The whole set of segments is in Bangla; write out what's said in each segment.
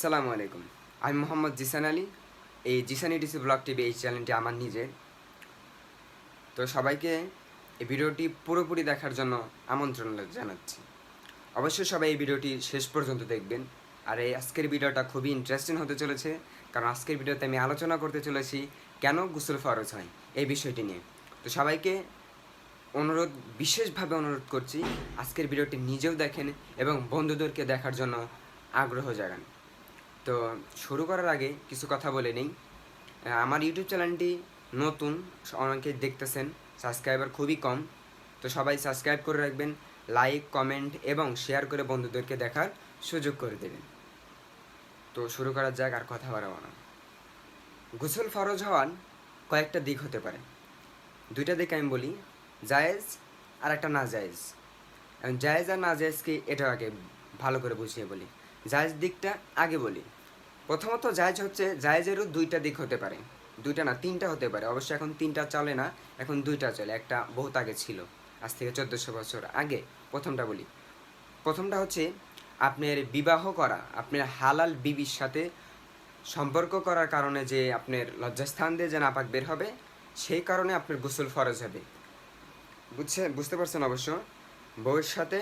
সালামু আলাইকুম। আমি মোহাম্মদ জিসান আলী। এই জিসান ইডিসি ব্লগ টিভি এই চ্যানেলটি আমার নিজের তো সবাইকে এই ভিডিওটি পুরোপুরি দেখার জন্য আমন্ত্রণ জানাচ্ছি। অবশ্যই সবাই এই ভিডিওটি শেষ পর্যন্ত দেখবেন। আর এই আজকের ভিডিওটা খুবই ইন্টারেস্টিং হতে চলেছে। কারণ আজকের ভিডিওতে আমি আলোচনা করতে চলেছি, কেন গোসল ফরজ হয়? এই বিষয়টি নিয়ে। তো সবাইকে অনুরোধ, বিশেষভাবে অনুরোধ করছি, আজকের ভিডিওটি নিজেও দেখেন এবং বন্ধুদেরকে দেখার জন্য আগ্রহ জাগান। তো শুরু করার আগে কিছু কথা বলে নেই। আমার ইউটিউব চ্যানেলটি নতুন, অনেকে দেখতেছেন সাবস্ক্রাইবার খুবই কম। তো সবাই সাবস্ক্রাইব করে রাখবেন লাইক কমেন্ট এবং শেয়ার করে বন্ধুদেরকে দেখার সুযোগ করে দেবেন। তো শুরু করার যাক, আর কথা বাড়াবো না। গোসল ফরজ হওয়ার কয়েকটা দিক হতে পারে। দুইটা দিক আমি বলি, জায়েজ আর একটা না জায়েজ। জায়েজ আর না জায়েজকে এটা আগে ভালো করে বুঝিয়ে বলি। জায়েজ দিকটা আগে বলি। প্রথমত জায়জ হচ্ছে, জায়জেরও দুইটা দিক হতে পারে। দুইটা না, তিনটা হতে পারে। অবশ্য এখন তিনটা চলে না, এখন দুইটা চলে। একটা বহুত আগে ছিল, আজ থেকে চোদ্দোশো বছর আগে। প্রথমটা বলি। প্রথমটা হচ্ছে, আপনার বিবাহ করা, আপনার হালাল বিবির সাথে সম্পর্ক করার কারণে যে আপনার লজ্জাস্থান দিয়ে যে নাপাক বের হবে, সেই কারণে আপনার গোসল ফরজ হবে। বুঝছে, বুঝতে পারছেন অবশ্য? বউয়ের সাথে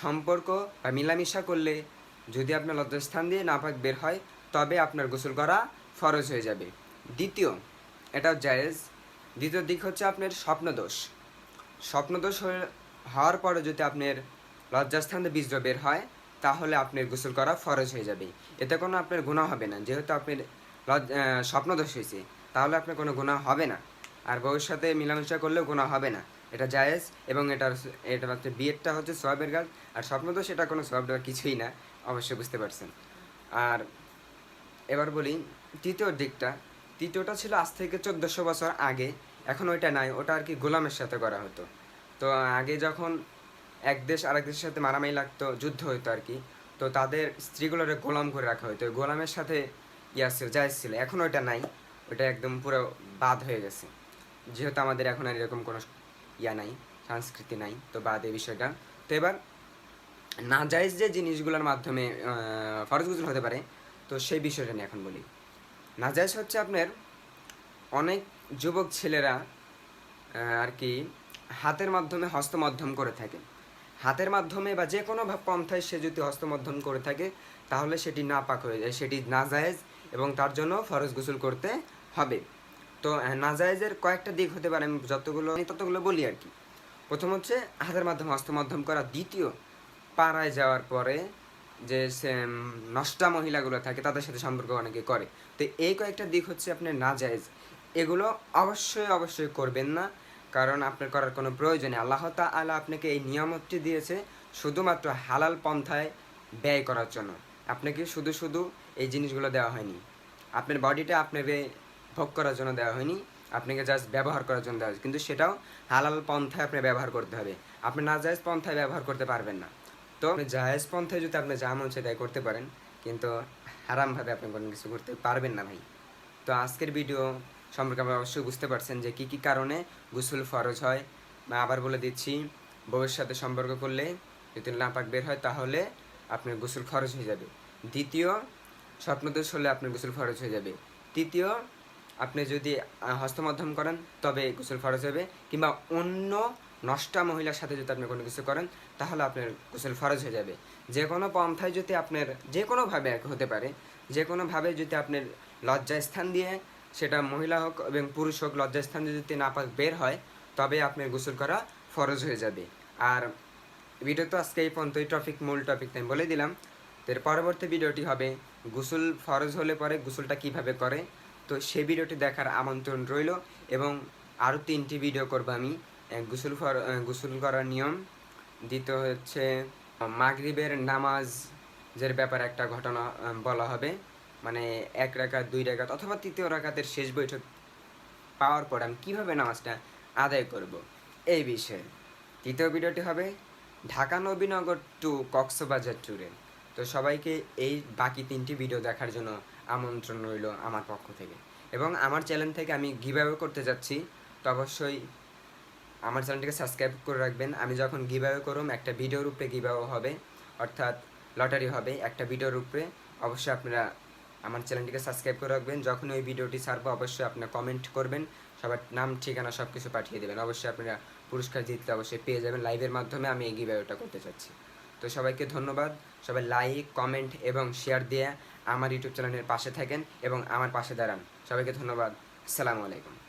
সম্পর্ক বা মিলামিশা করলে যদি আপনার লজ্জাস্থান দিয়ে নাপাক বের হয় তবে আপনার গোসল করা ফরজ হয়ে যাবে। দ্বিতীয়, এটাও জায়েজ। দ্বিতীয় দিক হচ্ছে আপনার স্বপ্নদোষ। স্বপ্নদোষ হওয়ার পরে যদি আপনার লজ্জাস্থান বীজ বের হয়, তাহলে আপনার গোসল করা ফরজ হয়ে যাবে। এতে কোনো আপনার গুণা হবে না। যেহেতু আপনার স্বপ্নদোষ হয়েছে, তাহলে আপনার কোনো গুণা হবে না। আর সাথে মিলামেশা করলেও গুণা হবে না। এটা জায়েজ এবং এটার এটা হচ্ছে বিয়েরটা হচ্ছে সোয়াবের গাছ। আর স্বপ্নদোষ, এটা কোনো দেওয়ার কিছুই না। অবশ্যই বুঝতে পারছেন। আর এবার বলি তৃতীয় দিকটা। তৃতীয়টা ছিল আজ থেকে চোদ্দোশো বছর আগে। এখন ওইটা নাই ওটা আর কি গোলামের সাথে করা হতো। তো আগে যখন এক দেশ আরেক দেশের সাথে মারামারি লাগতো যুদ্ধ হতো আর কি তো তাদের স্ত্রীগুলোরে গোলাম করে রাখা হতো গোলামের সাথে ইয়া ছিল জায়জ ছিল। এখন ওইটা নাই ওইটা একদম পুরো বাদ হয়ে গেছে। যেহেতু আমাদের এখন আর এরকম কোনো ইয়া নাই সংস্কৃতি নাই তো বাদ এই বিষয়টা। তো এবার না নাজাইজ যে জিনিসগুলোর মাধ্যমে আহ, ফরজ গুজল হতে পারে তো সেই বিষয়টা নিয়ে এখন বলি। নাজাইজ হচ্ছে আপনার অনেক যুবক ছেলেরা আর কি হাতের মাধ্যমে হস্তমধ্যম করে থাকে। হাতের মাধ্যমে বা যে কোনো পন্থায় সে যদি হস্তমধ্যম করে থাকে, তাহলে সেটি না পাক হয়ে যায়, সেটি নাজায়েজ এবং তার জন্য ফরজ গোসল করতে হবে। তো নাজায়েজের কয়েকটা দিক হতে পারে, আমি যতগুলো ততগুলো বলি আর কি। প্রথম হচ্ছে হাতের মাধ্যমে হস্তমধ্যম করা। দ্বিতীয়, পাড়ায় যাওয়ার পরে যে নষ্টা মহিলাগুলো থাকে, তাদের সাথে সম্পর্ক অনেকে করে। তো এই কয়েকটা দিক হচ্ছে আপনার নাজায়েজ। এগুলো অবশ্যই অবশ্যই করবেন না, কারণ আপনার করার কোনো প্রয়োজন আল্লাহ তাআলা আপনাকে এই নিয়ামতটি দিয়েছে শুধুমাত্র হালাল পন্থায় ব্যয় করার জন্য। আপনাকে শুধু শুধু এই জিনিসগুলো দেওয়া হয়নি। আপনার বডিটা আপনাকে ভোগ করার জন্য দেওয়া হয়নি, আপনাকে জাস্ট ব্যবহার করার জন্য দেওয়া হয়েছে কিন্তু সেটাও হালাল পন্থায় আপনি ব্যবহার করতে হবে। আপনি না জায়েজ পন্থায় ব্যবহার করতে পারবেন না। তো জায়েজ পন্থায় যদি আপনি যা মন তাই করতে পারেন, কিন্তু হারামভাবে আপনি কোনো কিছু করতে পারবেন না ভাই। তো আজকের ভিডিও সম্পর্কে আমরা অবশ্যই বুঝতে পারছেন যে কী কী কারণে গোসল ফরজ হয়। বা আবার বলে দিচ্ছি সাথে সম্পর্ক করলে যদি নাপাক বের হয় তাহলে আপনার গোসল খরচ হয়ে যাবে। দ্বিতীয়, স্বপ্নদোষ হলে আপনার গোসল খরচ হয়ে যাবে। তৃতীয়, আপনি যদি হস্তমাধ্যম করেন তবে গোসল খরচ হবে। কিংবা অন্য নষ্টা মহিলার সাথে যদি আপনি কোনো কিছু করেন, তাহলে আপনার গোসল ফরজ হয়ে যাবে। যে কোনো পন্থায় যদি আপনার, যে কোনোভাবে হতে পারে, যে কোনোভাবে যদি আপনার লজ্জাস্থান দিয়ে সেটা মহিলা হোক এবং পুরুষ হোক লজ্জাস্থান দিয়ে যদি নাপাক বের হয়, তবে আপনার গোসল করা ফরজ হয়ে যাবে। আর ভিডিও তো আজকে এই পর্যন্ত টপিক মূল টপিক আমি বলে দিলাম। এর পরবর্তী ভিডিওটি হবে গোসল ফরজ হলে পরে গোসলটা কীভাবে করে? তো সেই ভিডিওটি দেখার আমন্ত্রণ রইল এবং আরও তিনটি ভিডিও করব আমি। গোসল গোসল করার নিয়ম। দ্বিতীয় হচ্ছে, মাগরিবের নামাজের ব্যাপারে একটা ঘটনা বলা হবে। মানে এক রাকাত, দুই রাকাত অথবা তৃতীয় রাকাতের শেষ বৈঠক পাওয়ার পর আমি কীভাবে নামাজটা আদায় করব এই বিষয়ে। তৃতীয় ভিডিওটি হবে ঢাকা নবীনগর টু কক্সবাজার ট্যুরে তো সবাইকে এই বাকি তিনটি ভিডিও দেখার জন্য আমন্ত্রণ রইল আমার পক্ষ থেকে। এবং আমার চ্যানেল থেকে আমি গিভঅ্যাওয়ে করতে যাচ্ছি। তো অবশ্যই আমার চ্যানেলটিকে সাবস্ক্রাইব করে রাখবেন। আমি যখন গিভঅ্যাওয়ে করুম, একটা ভিডিওর উপরে গিভঅ্যাওয়ে হবে, অর্থাৎ লটারি হবে, একটা ভিডিওর উপরে অবশ্যই আপনারা আমার চ্যানেলটিকে সাবস্ক্রাইব করে রাখবেন। যখন ওই ভিডিওটি ছাড়বো, অবশ্যই আপনারা কমেন্ট করবেন। সবার নাম, ঠিকানা সব কিছু পাঠিয়ে দেবেন। অবশ্যই আপনারা পুরস্কার জিতলে অবশ্যই পেয়ে যাবেন। লাইভের মাধ্যমে আমি এই গিভঅ্যাওয়েটা করতে চাচ্ছি। তো সবাইকে ধন্যবাদ। সবাই লাইক কমেন্ট এবং শেয়ার দিয়ে আমার ইউটিউব চ্যানেলের পাশে থাকেন এবং আমার পাশে দাঁড়ান। সবাইকে ধন্যবাদ। আসসালামু আলাইকুম।